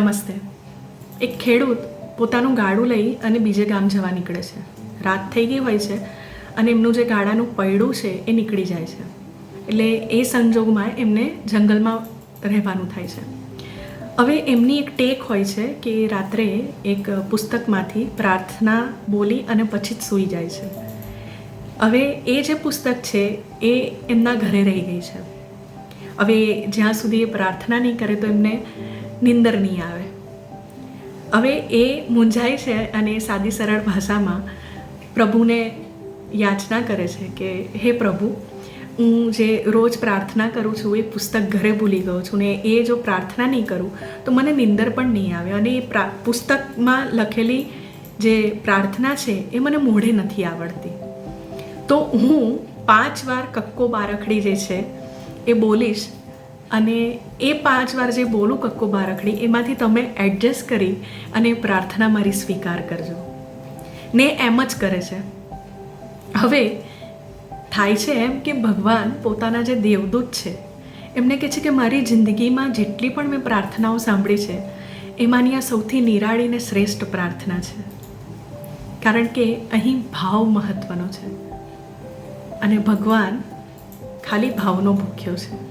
નમસ્તે. એક ખેડૂત પોતાનું ગાડું લઈ અને બીજે ગામ જવા નીકળે છે. રાત થઈ ગઈ હોય છે અને એમનું જે ગાડાનું પૈડું છે એ નીકળી જાય છે. એટલે એ સંજોગમાં એમને જંગલમાં રહેવાનું થાય છે. હવે એમની એક ટેક હોય છે કે રાત્રે એક પુસ્તકમાંથી પ્રાર્થના બોલી અને પછી જ સૂઈ જાય છે. હવે એ જે પુસ્તક છે એ એમના ઘરે રહી ગઈ છે. હવે જ્યાં સુધી એ પ્રાર્થના નહીં કરે તો એમને નિંદર નહીં આવે. હવે એ મૂંઝાય છે અને સાદી સરળ ભાષામાં પ્રભુને યાચના કરે છે કે, હે પ્રભુ, હું જે રોજ પ્રાર્થના કરું છું, એ પુસ્તક ઘરે ભૂલી ગયો છું ને એ જો પ્રાર્થના નહીં કરું, તો મને નિંદર પણ નહીં આવે. અને એ પ્રા, પુસ્તકમાં લખેલી જે પ્રાર્થના છે, એ મને મોઢે નથી આવડતી. તો હું પાંચ વાર કક્કો બારખડી જે છે, એ બોલીશ અને એ પાંચ વાર જે બોલું કક્કો બારખડી, એમાંથી તમે એડજસ્ટ કરી અને પ્રાર્થના મારી સ્વીકાર કરજો. ને એમ જ કરે છે. હવે થાય છે એમ કે ભગવાન પોતાના જે દેવદૂત છે, એમને કહે છે કે મારી જિંદગીમાં જેટલી પણ મેં પ્રાર્થનાઓ સાંભળી છે, એમાંની આ સૌથી નિરાળી ને શ્રેષ્ઠ પ્રાર્થના છે. કારણ કે અહીં ભાવ મહત્વનો છે. અને ભગવાન ખાલી ભાવનો ભૂખ્યો છે.